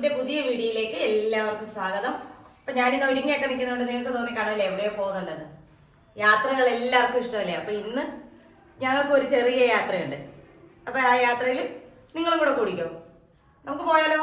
യൂട്യൂബിന്റെ പുതിയ വീഡിയോയിലേക്ക് എല്ലാവർക്കും സ്വാഗതം. അപ്പൊ ഞാനിന്ന് ഒരുങ്ങിയൊക്കെ നിൽക്കുന്നതുകൊണ്ട് നിങ്ങൾക്ക് തോന്നി കാണില്ലേ എവിടെയോ പോകുന്നുണ്ടെന്ന്. യാത്രകൾ എല്ലാവർക്കും ഇഷ്ടമല്ലേ? അപ്പൊ ഇന്ന് ഞങ്ങൾക്ക് ഒരു ചെറിയ യാത്രയുണ്ട്. അപ്പൊ ആ യാത്രയിൽ നിങ്ങളും കൂടെ കൂടിക്കോ. നമുക്ക് പോയാലോ?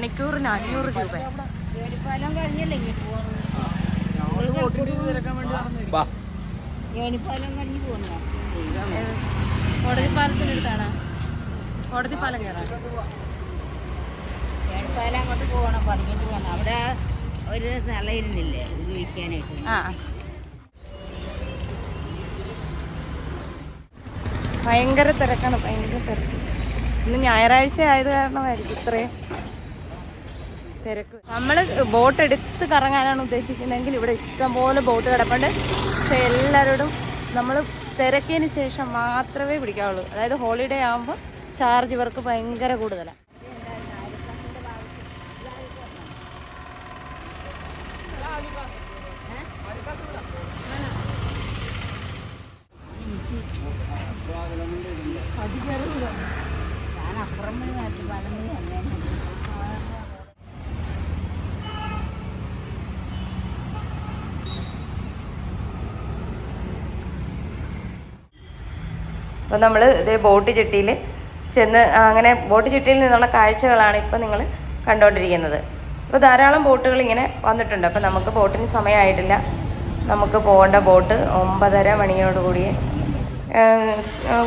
മണിക്കൂറിന് അഞ്ഞൂറ് രൂപ. ഏണിപ്പാലം അങ്ങോട്ട് പോകണം അവിടെ ഒരു സ്ഥലം ഇരുന്നില്ലേ? ഇത് വിൽക്കാനായിട്ട്. ആ. ഭയങ്കര തിരക്കാണ് ഭയങ്കര തിരക്ക്. ഇന്ന് ഞായറാഴ്ച ആയത് കാരണമായിരിക്കും ഇത്രയും. തിരക്ക്. നമ്മൾ ബോട്ട് എടുത്ത് കറങ്ങാനാണ് ഉദ്ദേശിക്കുന്നതെങ്കിൽ ഇവിടെ ഇഷ്ടംപോലെ ബോട്ട് കിടപ്പുണ്ട്. പക്ഷെ എല്ലാവരോടും നമ്മൾ തിരക്കിയതിന് ശേഷം മാത്രമേ പിടിക്കാവുള്ളൂ. അതായത് ഹോളിഡേ ആകുമ്പോൾ ചാർജ് ഇവർക്ക് ഭയങ്കര കൂടുതലാണ് ഞാൻ അപ്പുറം പോയി ഏണിപ്പാലം പോയി അല്ലേ അപ്പോൾ നമ്മൾ ഇതേ ബോട്ട് ചെട്ടിയിൽ ചെന്ന് അങ്ങനെ ബോട്ട് ചെട്ടിയിൽ നിന്നുള്ള കാഴ്ചകളാണ് ഇപ്പോൾ നിങ്ങൾ കണ്ടുകൊണ്ടിരിക്കുന്നത് അപ്പോൾ ധാരാളം ബോട്ടുകൾ ഇങ്ങനെ വന്നിട്ടുണ്ട്. അപ്പോൾ നമുക്ക് ബോട്ടിന് സമയമായിട്ടില്ല. നമുക്ക് പോകേണ്ട ബോട്ട് ഒമ്പതര മണിയോടുകൂടിയേ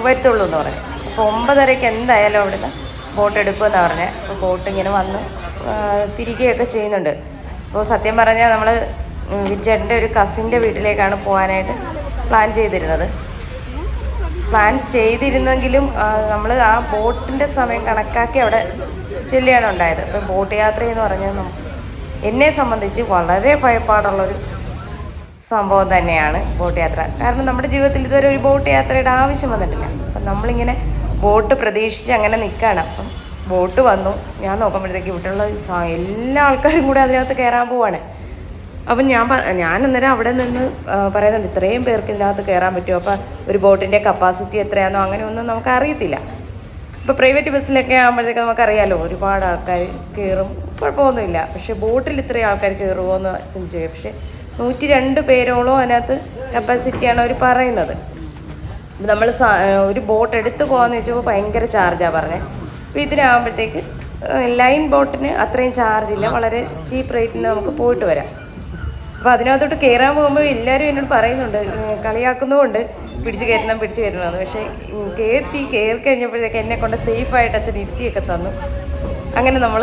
വരുത്തുള്ളൂ എന്ന് പറഞ്ഞു. അപ്പോൾ ഒമ്പതരയ്ക്ക് എന്തായാലും അവിടുന്ന് ബോട്ട് എടുക്കുമെന്നാണ് പറഞ്ഞത് അപ്പോൾ ബോട്ട് ഇങ്ങനെ വന്ന് തിരികെയൊക്കെ ചെയ്യുന്നുണ്ട്. അപ്പോൾ സത്യം പറഞ്ഞാൽ നമ്മൾ വിജയന്റെ ഒരു കസിന്റെ വീട്ടിലേക്കാണ് പോകാനായിട്ട് പ്ലാൻ ചെയ്തിരുന്നത്. പ്ലാൻ ചെയ്തിരുന്നെങ്കിലും നമ്മൾ ആ ബോട്ടിന്റെ സമയം കണക്കാക്കി അവിടെ ചെല്ലുകയാണ് ഉണ്ടായത്. അപ്പം ബോട്ട് യാത്ര എന്ന് പറഞ്ഞാൽ നമുക്ക് എന്നെ സംബന്ധിച്ച് വളരെ ഭയപ്പാടുള്ളൊരു സംഭവം തന്നെയാണ് ബോട്ട് യാത്ര. കാരണം നമ്മുടെ ജീവിതത്തിൽ ഇതുവരെ ഒരു ബോട്ട് യാത്രയുടെ ആവശ്യം വന്നിട്ടില്ല. അപ്പം നമ്മളിങ്ങനെ ബോട്ട് പ്രതീക്ഷിച്ച് അങ്ങനെ നിൽക്കുകയാണ്. അപ്പം ബോട്ട് വന്നു. ഞാൻ നോക്കുമ്പോഴത്തേക്ക് ഇവിടെയുള്ള എല്ലാ ആൾക്കാരും കൂടെ അതിനകത്ത് കയറാൻ പോവാണ്. അപ്പം ഞാൻ ഞാൻ അന്നേരം അവിടെ നിന്ന് പറയുന്നുണ്ട് ഇത്രയും പേർക്ക് ഇതിനകത്ത് കയറാൻ പറ്റുമോ? അപ്പം ഒരു ബോട്ടിന്റെ കപ്പാസിറ്റി എത്രയാണോ അങ്ങനെ ഒന്നും നമുക്ക് അറിയത്തില്ല ഇപ്പോൾ പ്രൈവറ്റ് ബസ്സിലൊക്കെ ആകുമ്പോഴത്തേക്ക് നമുക്കറിയാലോ ഒരുപാട് ആൾക്കാർ കയറും കുഴപ്പമൊന്നുമില്ല. പക്ഷേ ബോട്ടിൽ ഇത്രയും ആൾക്കാർ കയറുമോ എന്ന് ചിന്തിച്ചു. പക്ഷേ നൂറ്റി രണ്ട് പേരോളം അതിനകത്ത് കപ്പാസിറ്റിയാണ് അവർ പറയുന്നത്. നമ്മൾ ഒരു ബോട്ട് എടുത്ത് പോകാമെന്ന് വെച്ചപ്പോൾ ഭയങ്കര ചാർജാണ് പറഞ്ഞത് അപ്പോൾ ഇതിനാകുമ്പോഴത്തേക്ക് ലൈൻ ബോട്ടിന് അത്രയും ചാർജ് ഇല്ല. വളരെ ചീപ്പ് റേറ്റിന് നമുക്ക് പോയിട്ട് വരാം. അപ്പോൾ അതിനകത്തോട്ട് കയറാൻ പോകുമ്പോൾ എല്ലാരും എന്നോട് പറയുന്നുണ്ട് കളിയാക്കുന്നതുകൊണ്ട് പിടിച്ച് കയറ്റണം പിടിച്ച് കയറ്റണമെന്ന് പക്ഷേ കയറ്റി കയറി കഴിഞ്ഞപ്പോഴത്തേക്ക് എന്നെ കൊണ്ട് സേഫായിട്ട് അച്ഛൻ ഇരുത്തിയൊക്കെ തന്നു. അങ്ങനെ നമ്മൾ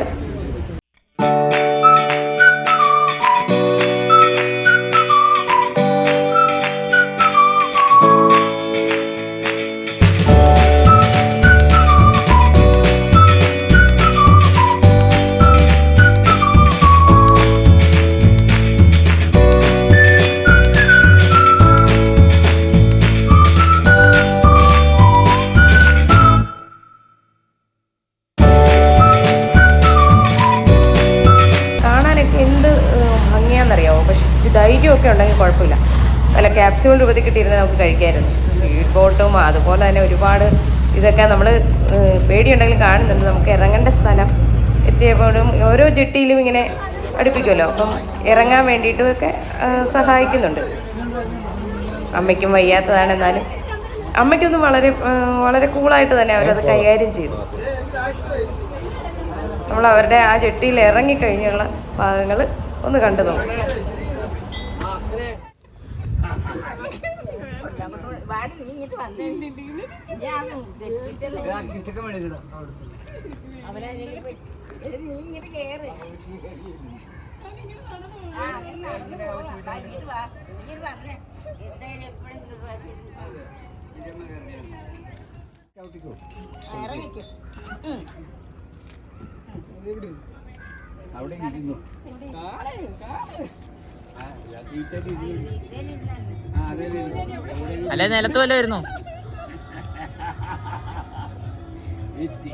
ധൈര്യമൊക്കെ ഉണ്ടെങ്കിൽ കുഴപ്പമില്ല. വല്ല ക്യാപ്സ്യൂൾ രൂപത്തിൽ കിട്ടിയിരുന്നത് നമുക്ക് കഴിക്കാമായിരുന്നു സ്പീഡ് ബോട്ടും അതുപോലെ തന്നെ ഒരുപാട് ഇതൊക്കെ നമ്മൾ പേടിയുണ്ടെങ്കിലും കാണുന്നുണ്ട്. നമുക്ക് ഇറങ്ങേണ്ട സ്ഥലം എത്തിയപ്പോഴും ഓരോ ജെട്ടിയിലും ഇങ്ങനെ അടുപ്പിക്കുമല്ലോ. അപ്പം ഇറങ്ങാൻ വേണ്ടിയിട്ടുമൊക്കെ സഹായിക്കുന്നുണ്ട്. അമ്മയ്ക്കും വയ്യാത്തതാണ് എന്നാലും. അമ്മയ്ക്കൊന്നും വളരെ വളരെ കൂളായിട്ട് തന്നെ അവരത് കൈകാര്യം ചെയ്തു. നമ്മൾ അവരുടെ ആ ജെട്ടിയിൽ ഇറങ്ങിക്കഴിഞ്ഞുള്ള ഭാഗങ്ങൾ ഒന്ന് കണ്ടു നോക്കും. അവിടെ ഇരുന്നു അല്ലെ നിലത്ത് വല്ല വരുന്നു എത്തി.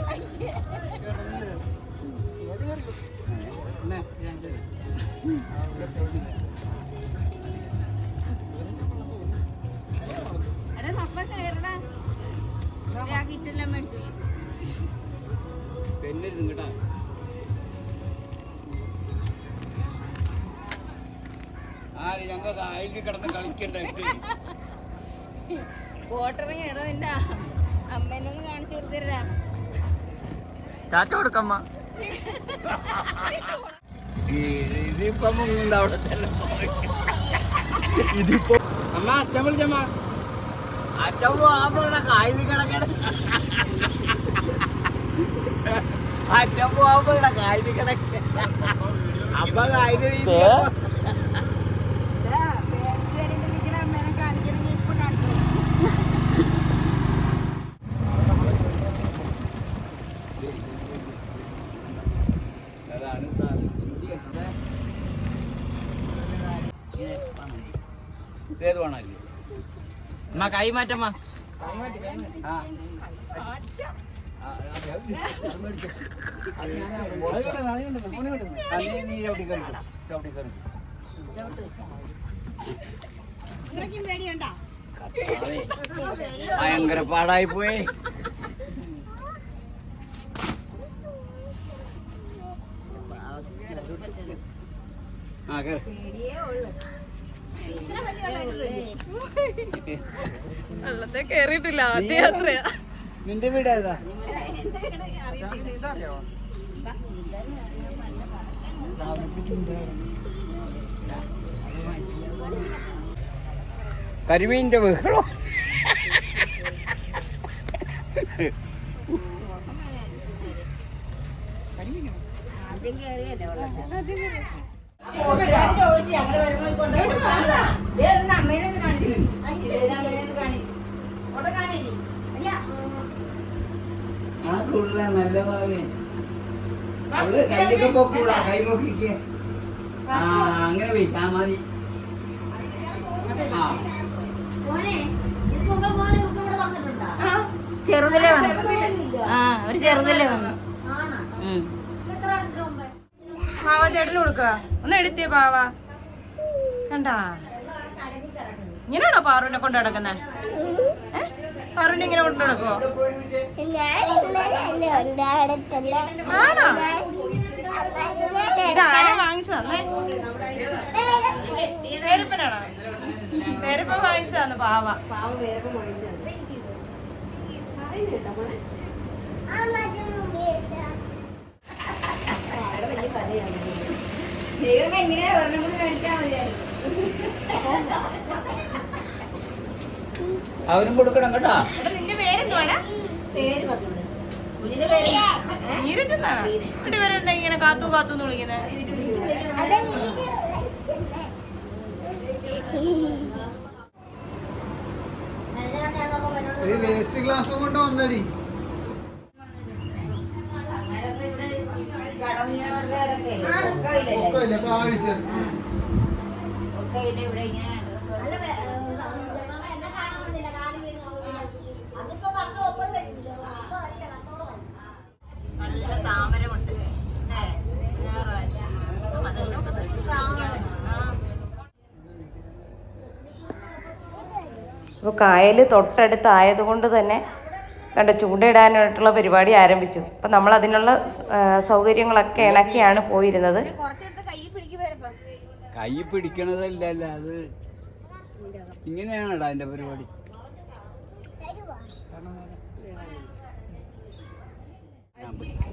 അയലിൽ കിടന്ന് കളിക്കണ്ടായിട്ട് ഇടാ നിന്റെ കാണിച്ചു കൊടുത്തരാ കൊടുക്കമ്മ. ഇതിപ്പം മുങ്ങുന്നുണ്ട് അവിടെ തന്നെ ഇതിപ്പോ അമ്മ അച്ഛൻ വിളിച്ചമ്മ അച്ഛൻ പോവാൻ കായലിൽ കിടക്കണ. അച്ഛൻ പോവാൻ കായലിൽ കിടക്ക അമ്മ കായലിൽ അമ്മേനെ കാണിക്കണമെങ്കിൽ ഇപ്പൊ കാണിച്ചു അതാണ് സാർ ഏത് വേണമല്ലേ അമ്മ കൈ മാറ്റമ്മ ആ ആ, അതെ, അത് അത് മേടിച്ചോ. അത് ഞാനാ ആ, നീ- നീ കയറിക്കോ. ചവിട്ടി കയറിക്കോ. അതെ. ഭയങ്കര പാടായി പോയി ആ കേറ് വെള്ളത്തെ കേറിയിട്ടില്ല ആദ്യ യാത്രയാ. നിന്റെ വീട് ഏതാ? കരിമീന്റെ കരിമീൻ ആദ്യം കയറിയല്ലേ ആ, കൂടുതലാ നല്ല ഭാവി അവൾ കയ്യൊക്കെ പൊക്കൂടാ കൈ ആ അങ്ങനെ ആ മതി ആ ചെറുതിലേ വന്നു. ആ ഒരു ചെറുതിലേ വന്നു. പാവ ചേട്ടന് കൊടുക്കുക ഒന്ന് എടുത്തേ പാവ. കണ്ടാ? ഇങ്ങനെയാണോ പാറുവിനെ കൊണ്ട് നടക്കുന്നത് പാറുവിനെ ഇങ്ങനെ കൊണ്ട് നടക്കുവോ? ആണോ ഇത് ആരാ വാങ്ങിച്ചു തന്നെ പേരപ്പനാണോ? പേരപ്പൻ വാങ്ങിച്ചതാന്ന് പാവ. ദൈവമേ എങ്ങനെയാ ഒരെണ്ണം കൂടി മേടിച്ചാ മതിയായിരുന്നു. അവനും കൊടുക്കണം കേട്ടോ. എടാ നിന്റെ പേരെന്തുവാടാ പേര് പറഞ്ഞു കുഞ്ഞിന്റെ പേര് ഇവിടെ ഇങ്ങനെ കാത്തു കാത്തു എന്ന് വിളിക്കുന്നത് വേസ്റ്റ് ഗ്ലാസ് കൊണ്ട് വന്നടി. താഴ്ച നല്ല താമരമുണ്ട്. അപ്പോൾ കായൽ തൊട്ടടുത്തായത് കൊണ്ട് തന്നെ കണ്ട ചൂണ്ടയിടാനായിട്ടുള്ള പരിപാടി ആരംഭിച്ചു. അപ്പം നമ്മൾ അതിനുള്ള സൗകര്യങ്ങളൊക്കെ ഇണക്കിയാണ് പോയിരുന്നത്. കൈ പിടിക്കണതല്ല അത് ഇങ്ങനെയാണടാ എന്റെ പരിപാടി. Thank പിടിക്കാം.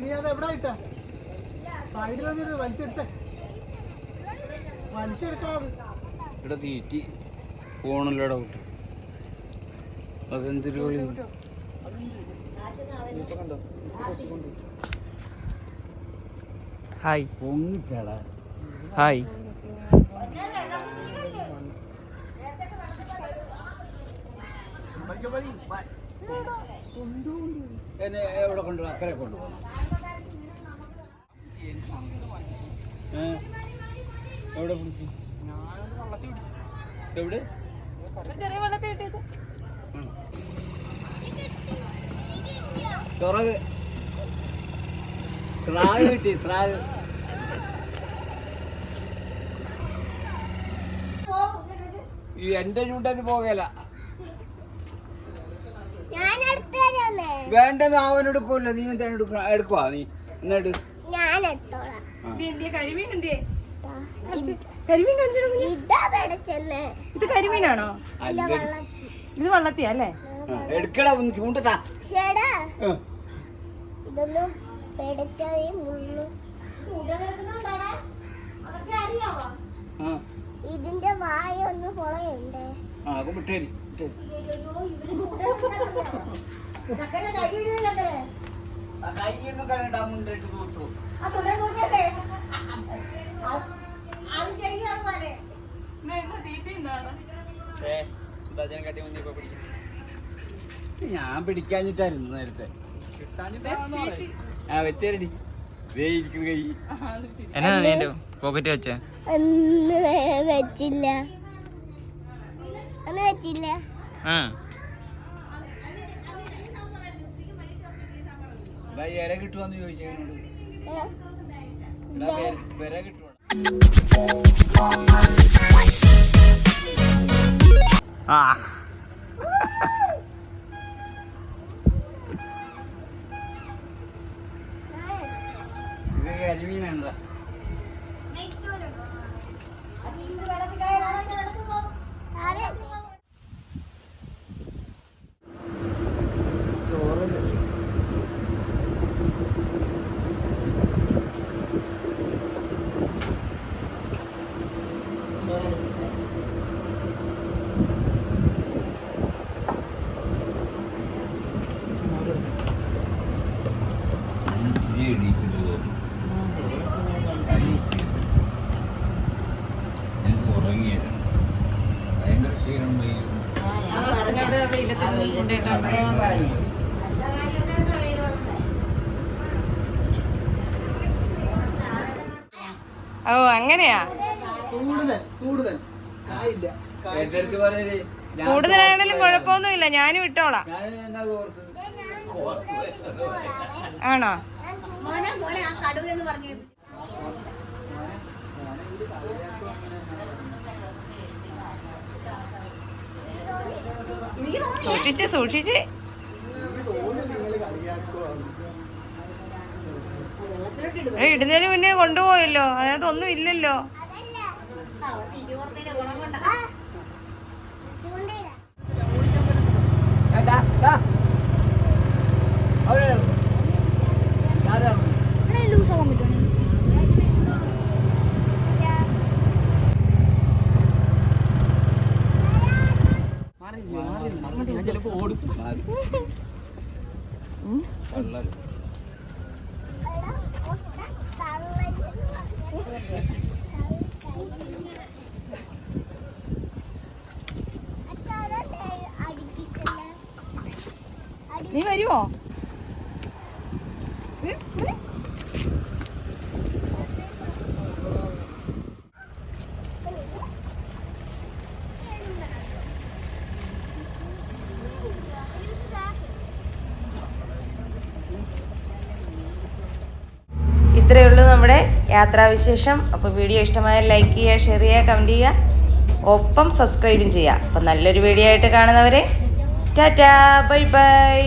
നീ അത് എവിടെ ഇട്ടാ? സൈഡിൽ വന്നിട്ട് വലിച്ചെടുത്ത വലിച്ചെടുക്കണത് ഇവിടെ തീറ്റി. പോണല്ലോ അതെന്തൊരു കളി ഇപ്പൊ കൊണ്ടുവരും. ഹായ്. Bye. ഹായ്. എവിടെ കൊണ്ടുപോകാം അക്കരെ കൊണ്ടുപോകണം ഏ? എവിടെ പിടിച്ചു? എവിടെ? ചെറിയ വെള്ളത്തിൽ ഉം. തുറവ് കിട്ടി സ്രാവ്. എന്റെ ചൂണ്ടന് പോകല ഞാൻ എടുത്തു തരാമേ വേണ്ടെന്ന് അവൻ എടുക്കൂല നീ എന്താ എടുക്കുക എടുക്കുവാ നീ എന്നിട്ട് ഞാൻ എടുത്തോളാം. കരിമീൻ ഇതാ കരിമീനാണോ? ഇത് വള്ളത്തിയാ അല്ലേ? എടുക്കടാ ഒന്ന് ചൂണ്ടത്താ. ഇതൊന്നും ഇതിന്റെ വായ ഒന്ന് പൊളയുണ്ടേ? ആ വിട്ടേരി. മുണ്ടിട്ട് തൂത്തു. ഞാൻ പിടിക്കാഞ്ഞിട്ടായിരുന്നു നേരത്തെ. ആ വെച്ചേരടി. ദേ ഇരിക്കുന്ന കൈ. എന്നാ പോക്കറ്റ് വെച്ചേ? വെച്ചില്ല. വെച്ചില്ല. ആ. ഇര കിട്ടുവാന്ന് ചോദിച്ചു ഏ? വിര കിട്ടുവാ ആ. ഇത് കരിമീനാണ് അതെ. ഭയങ്കര ക്ഷീണം വയ്യ ഓ അങ്ങനെയാ? കൂടുതൽ കൂടുതൽ. കായില്ല കൂടുതലാണെങ്കിലും കുഴപ്പമൊന്നുമില്ല ഞാനും ഇട്ടോളാം. ആണോ? മോനെ മോനെ ആ കടുവ എന്ന് പറഞ്ഞു സൂക്ഷിച്ച് സൂക്ഷിച്ച്. ഇടുന്നതിന് മുന്നേ കൊണ്ടുപോയല്ലോ. അതായത് ഒന്നും ഇല്ലല്ലോ. ലൂസ് ആവാൻ പറ്റുവാണ് ഞാൻ ചിലപ്പോ ഓടും വെള്ളം നീ വരുമോ ഇത്രയേ ഉള്ളൂ നമ്മുടെ യാത്രാവിശേഷം. അപ്പോൾ വീഡിയോ ഇഷ്ടമായാൽ ലൈക്ക് ചെയ്യുക ഷെയർ ചെയ്യുക കമന്റ് ചെയ്യുക. ഒപ്പം സബ്സ്ക്രൈബും ചെയ്യുക. അപ്പം നല്ലൊരു വീഡിയോ ആയിട്ട് കാണുന്നവരെ ടാറ്റാ ബൈ ബൈ